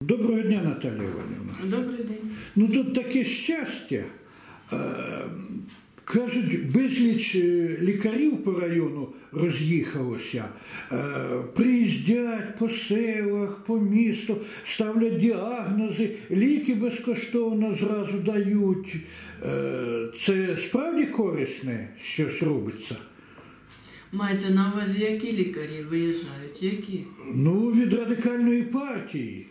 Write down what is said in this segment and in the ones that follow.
Доброго дня, Наталія Іванівна. Добрий день. Ну тут таке щастя. Кажуть, безліч е, лікарів по району роз'їхалося. Е, Приїздять по селах, по місту, ставлять діагнози, ліки безкоштовно зразу дають. Е, Це справді корисне щось робиться? Мається на увазі, які лікарі виїжджають? Які? Ну, від радикальної партії.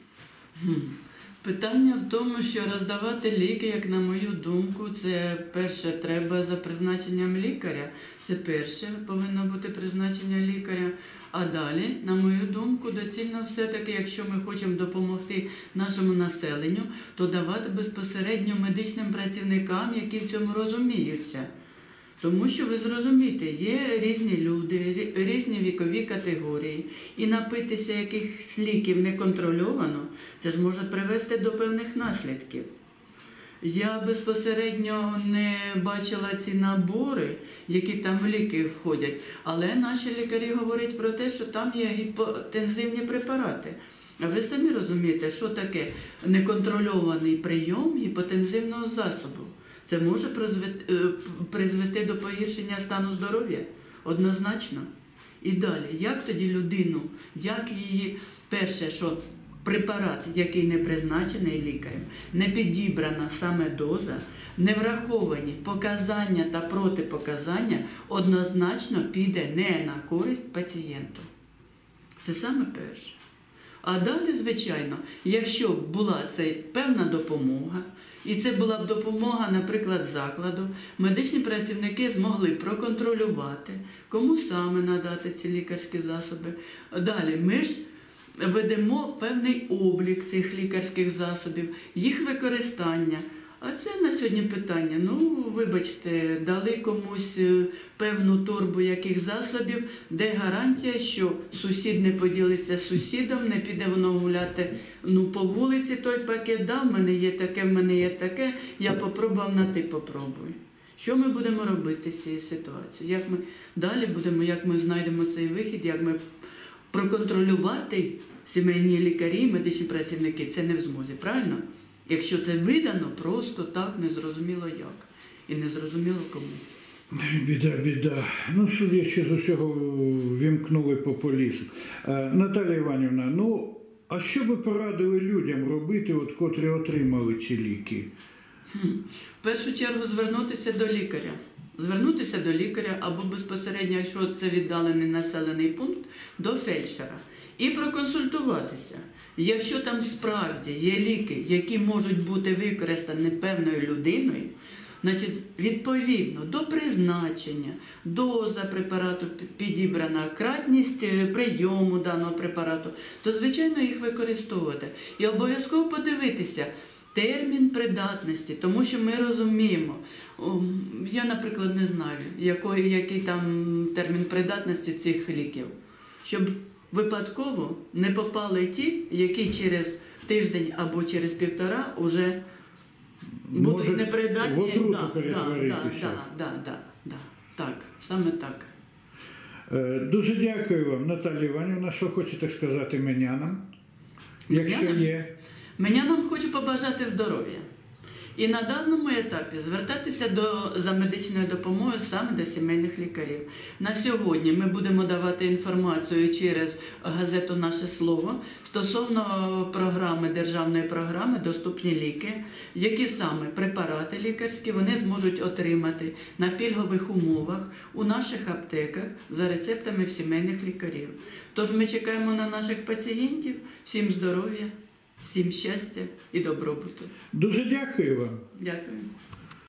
Питання в тому, що роздавати ліки, як на мою думку, це перше треба за призначенням лікаря. Це перше повинно бути призначення лікаря. А далі, на мою думку, доцільно все-таки, якщо ми хочемо допомогти нашому населенню, то давати безпосередньо медичним працівникам, які в цьому розуміються. Тому що ви зрозумієте, є різні люди, різні вікові категорії, і напитися якихось ліків неконтрольовано, це ж може привести до певних наслідків. Я безпосередньо не бачила ці набори, які там в ліки входять, але наші лікарі говорять про те, що там є гіпотензивні препарати. А ви самі розумієте, що таке неконтрольований прийом гіпотензивного засобу. Це може призвести, е, до погіршення стану здоров'я однозначно. І далі, як тоді людину, як її перше, що препарат, який не призначений лікарем, не підібрана саме доза, не враховані показання та протипоказання, однозначно піде не на користь пацієнту. Це саме перше. А далі, звичайно, якщо б була це певна допомога, і це була б допомога, наприклад, закладу, медичні працівники змогли проконтролювати, кому саме надати ці лікарські засоби. Далі ми ж ведемо певний облік цих лікарських засобів, їх використання. А це на сьогодні питання. Ну, вибачте, дали комусь е, певну торбу яких засобів, де гарантія, що сусід не поділиться з сусідом, не піде воно гуляти ну, по вулиці той пакет, да, в мене є таке, в мене є таке, я попробував, на ти попробуй. Що ми будемо робити з цією ситуацією? Як ми далі будемо, як ми знайдемо цей вихід, як ми проконтролювати сімейні лікарі, медичні працівники, це не в змозі, правильно? Якщо це видано, просто так незрозуміло як. І незрозуміло кому. Біда, біда. Ну, судячи з усього, вімкнули популізм. Наталя Іванівна, ну, а що би порадили людям робити, от котрі отримали ці ліки? В першу чергу звернутися до лікаря. Звернутися до лікаря або безпосередньо, якщо це віддалений населений пункт, до фельдшера і проконсультуватися. Якщо там справді є ліки, які можуть бути використані певною людиною, значить, відповідно до призначення, доза препарату підібрана, кратність е, прийому даного препарату, то звичайно їх використовувати. І обов'язково подивитися. Термін придатності, тому що ми розуміємо, я, наприклад, не знаю, який, який там термін придатності цих ліків, щоб випадково не попали ті, які через тиждень або через півтора вже будуть непридатні. в отруту да, да, да, да, да, так, саме так. Е, Дуже дякую вам, Наталя Іванівна. Що хочете сказати менянам? Якщо Менянам? є. Мені нам хочу побажати здоров'я. І на даному етапі звертатися до, за медичною допомогою саме до сімейних лікарів. На сьогодні ми будемо давати інформацію через газету Наше слово стосовно програми державної програми Доступні ліки, які саме препарати лікарські вони зможуть отримати на пільгових умовах у наших аптеках за рецептами в сімейних лікарів. Тож ми чекаємо на наших пацієнтів. Всім здоров'я, всім щастя і добробуту. Дуже дякую вам. Дякую.